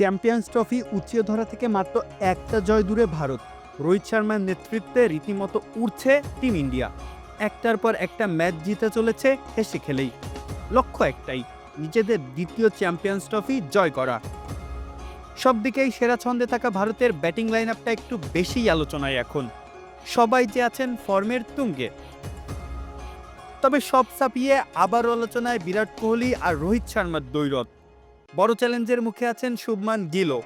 Champions trophy উঁচিয়ে ধরা থেকে মাত্র একটা জয় দূরে ভারত। রোহিত শর্মার নেতৃত্বে রীতিমতো উঠছে টিম ইন্ডিয়া। একটার পর একটা ম্যাচ জিতে চলেছে হেসে খেলেই। লক্ষ্য একটাই, নিজেদের দ্বিতীয় চ্যাম্পিয়ন্স ট্রফি জয় করা। সব দিকেই সেরা ছন্দে থাকা ভারতের ব্যাটিং লাইন আপটা একটু বেশিই আলোচনায় এখন। সবাই যে আছেন ফর্মের তুঙ্গে। তবে সব ছাপিয়ে আবার আলোচনায় বিরাট কোহলি আর রোহিত শর্মার দৈরত বড় চ্যালেঞ্জের মুখে আছেন শুভমান গিলও।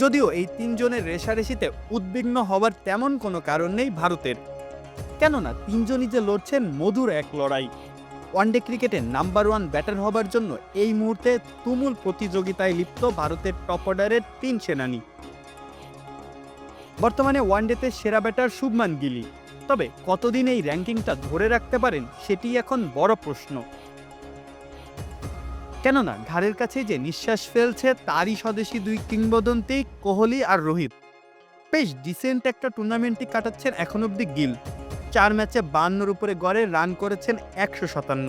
যদিও এই তিনজনের রেশারেশিতে উদ্বিগ্ন হওয়ার তেমন কোনো কারণ নেই ভারতের। কেননা তিনজনই যে লড়ছেন মধুর এক লড়াই। ওয়ানডে ক্রিকেটে নাম্বার ওয়ান ব্যাটার হবার জন্য এই মুহূর্তে তুমুল প্রতিযোগিতায় লিপ্ত ভারতের টপ অর্ডারের তিন সেনানি। বর্তমানে ওয়ানডেতে সেরা ব্যাটার শুভমান গিলি তবে কতদিন এই র্যাঙ্কিংটা ধরে রাখতে পারেন সেটি এখন বড় প্রশ্ন। কেননা ঘাড়ের কাছে যে নিঃশ্বাস ফেলছে, তারই স্বদেশী দুই কিংবদন্তি কোহলি আর রোহিত। বেশ ডিসেন্ট একটা টুর্নামেন্টই কাটাচ্ছেন এখন অবধি গিল। চার ম্যাচে বান্নর উপরে গড়ে রান করেছেন একশো সাতান্ন।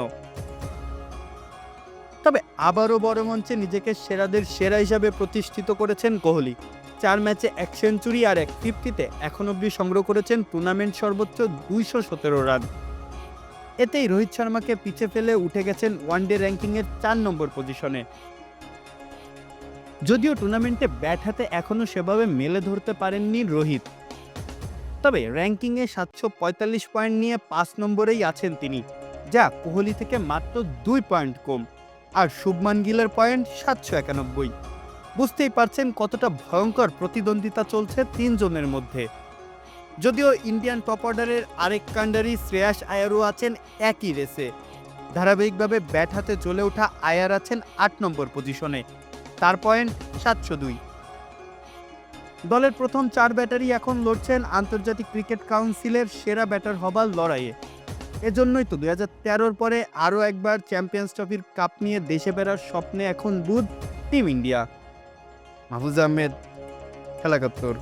তবে আবারও বড় মঞ্চে নিজেকে সেরাদের সেরা হিসাবে প্রতিষ্ঠিত করেছেন কোহলি। চার ম্যাচে এক সেঞ্চুরি আর এক ফিফটিতে এখন অবধি সংগ্রহ করেছেন টুর্নামেন্ট সর্বোচ্চ দুইশো সতেরো রান। এতেই রোহিত শর্মাকে পিছে ফেলে উঠে গেছেন ওয়ানডে র্যাঙ্কিংয়ের চার নম্বর পজিশনে। যদিও টুর্নামেন্টে ব্যাট হাতে এখনও সেভাবে মেলে ধরতে পারেননি রোহিত। তবে র্যাঙ্কিংয়ে সাতশো পঁয়তাল্লিশ পয়েন্ট নিয়ে পাঁচ নম্বরেই আছেন তিনি, যা কোহলি থেকে মাত্র দুই পয়েন্ট কম। আর শুভমান গিলের পয়েন্ট সাতশো একানব্বই। বুঝতেই পারছেন কতটা ভয়ঙ্কর প্রতিদ্বন্দ্বিতা চলছে তিনজনের মধ্যে। যদিও ইন্ডিয়ান টপ অর্ডারের আরেক কাণ্ডারি শ্রেয়াস আয়ারও আছেন একই রেসে। ধারাবাহিকভাবে ব্যাট হাতে চলে ওঠা আয়ার আছেন আট নম্বর পজিশনে। তার পয়েন্ট সাতশো দুই। দলের প্রথম চার ব্যাটারি এখন লড়ছেন আন্তর্জাতিক ক্রিকেট কাউন্সিলের সেরা ব্যাটার হবার লড়াইয়ে। এজন্যই তো দুই হাজার তেরোর পরে আরও একবার চ্যাম্পিয়ন্স ট্রফির কাপ নিয়ে দেশে বেড়ার স্বপ্নে এখন বুধ টিম ইন্ডিয়া। মাহফুজ আহমেদ, খেলাকাত্তর।